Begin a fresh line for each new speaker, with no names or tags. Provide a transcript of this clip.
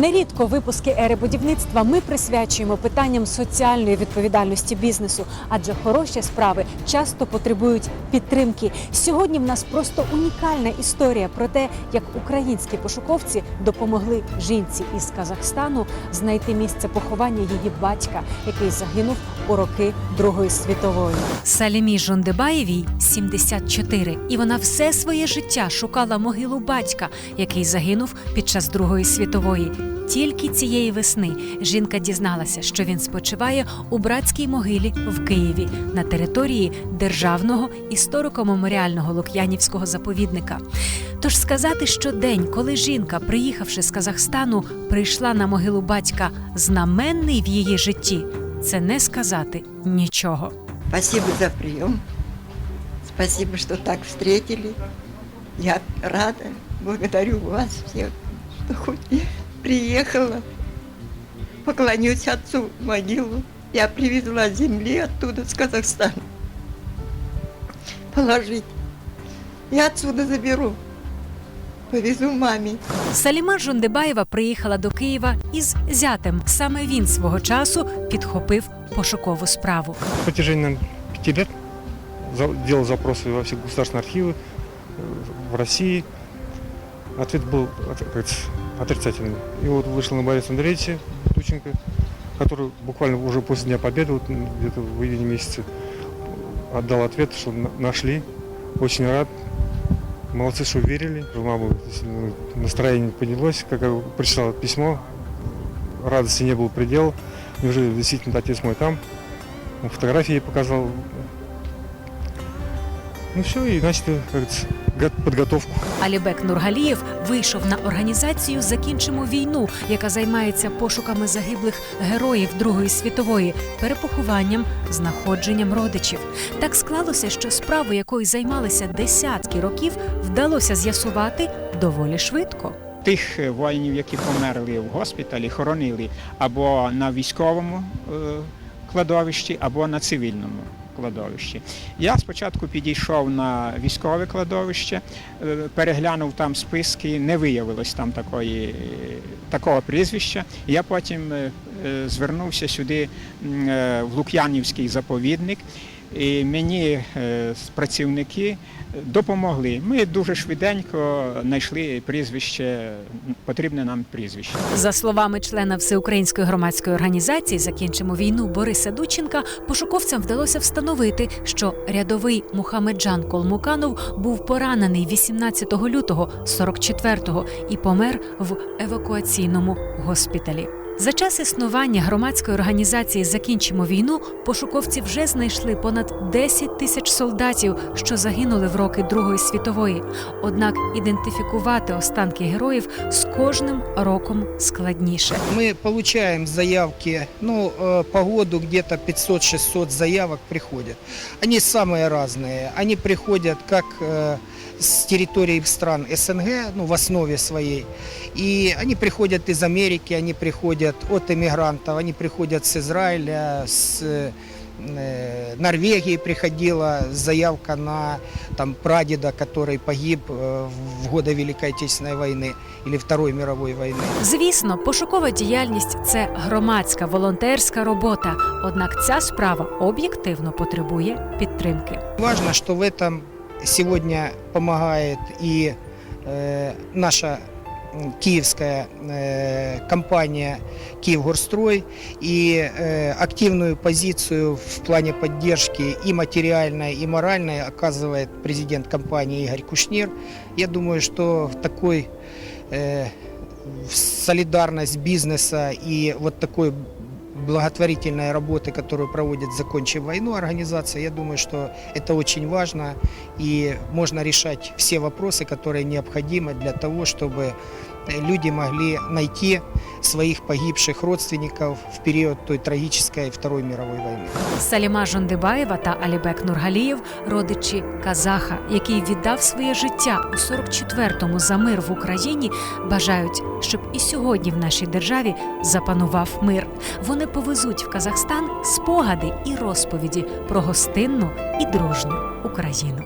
Нерідко випуски ери будівництва ми присвячуємо питанням соціальної відповідальності бізнесу, адже хороші справи часто потребують підтримки. Сьогодні в нас просто унікальна історія про те, як українські пошуковці допомогли жінці із Казахстану знайти місце поховання її батька, який загинув у роки Другої світової. Салімі Жондебаєвій 74, і вона все своє життя шукала могилу батька, який загинув під час Другої світової. Тільки цієї весни жінка дізналася, що він спочиває у братській могилі в Києві на території державного історико-меморіального Лук'янівського заповідника. Тож сказати, що день, коли жінка, приїхавши з Казахстану, прийшла на могилу батька, знаменний в її житті, це не сказати нічого.
Спасибо за прием. Спасибо, что так встретили. Я рада. Благодарю вас хоть приехала. Поклонюсь отцу в могилу. Я привезла земли оттуда, с Казахстана. Положить. Я отсюда заберу. Повезу маме.
Саліма Жондебаєва приїхала до Києва із зятем. Саме він свого часу підхопив пошукову справу.
На протяжении наверное, пяти лет за- делал запросы во все государственные архивы э, в России. Ответ был от- как говорится, отрицательный. И вот вышел на Бориса Андреевича Тученко, который буквально уже после Дня Победы, вот, где-то в июне месяце, отдал ответ, что на- нашли. Очень рад. Молодцы, что верили. Действительно настроение поднялось, как я письмо. Радости не было предела. Неужели действительно отец мой там? Фотографии показал. Ну все, и начали, подготовку.
Алібек Нургалієв вийшов на організацію Закінчимо війну, яка займається пошуками загиблих героїв Другої світової, перепохованням, знаходженням родичів. Так склалося, що справу, якою займалися десятки років, вдалося з'ясувати доволі швидко.
Тих е, воїнів, які померли в госпіталі, хоронили або на військовому е, кладовищі, або на цивільному кладовищі. Я спочатку підійшов на військове кладовище, е, переглянув там списки, не виявилось там такої, такого прізвища. Я потім е, е, звернувся сюди в Лук'янівський заповідник. І мені е, працівники допомогли. Ми дуже швиденько знайшли прізвище, потрібне нам прізвище.
За словами члена Всеукраїнської громадської організації Закінчимо війну Бориса Дученка, пошуковцям вдалося встановити, що рядовий Мухамеджан Колмуканов був поранений 18 лютого 44-го і помер в евакуаційному госпіталі. За час існування громадської організації Закінчимо війну пошуковці вже знайшли понад 10 тисяч солдатів, що загинули в роки Другої світової. Однак ідентифікувати останки героїв з кожним роком складніше.
Мы получаем заявки, ну, э, по году где-то 500-600 заявок приходят. Они самые разные. Они приходят как э, с территорий стран СНГ, ну, в основе своей. И они приходят из Америки, они приходят от иммигрантов, они приходят с Израиля, с э, Норвегии приходила заявка на там, прадеда, который погиб э, в годы Великой Отечественной войны или Второй мировой войны.
Звісно, пошукова діяльність це громадська волонтерська робота. Однак ця справа об'єктивно потребує підтримки.
Важно, что в этом сегодня помогает и э, наша м, киевская э, компания «Киевгорстрой» и э, активную позицию в плане поддержки и материальной, и моральной оказывает президент компании Игорь Кушнир. Я думаю, что такой э, солидарность бизнеса и вот такой благотворительной работы, которую проводит «Закончим войну» организация, я думаю, что это очень важно и можно решать все вопросы, которые необходимы для того, чтобы э, люди могли найти своих погибших родственников в период той трагической Второй мировой войны.
Саліма Жондибаєва та Алібек Нургалієв родичі казаха, який віддав своє життя у 44-му за мир в Україні, бажають, щоб і сьогодні в нашій державі запанував мир. Вони повезуть в Казахстан спогади і розповіді про гостинну і дружню Україну.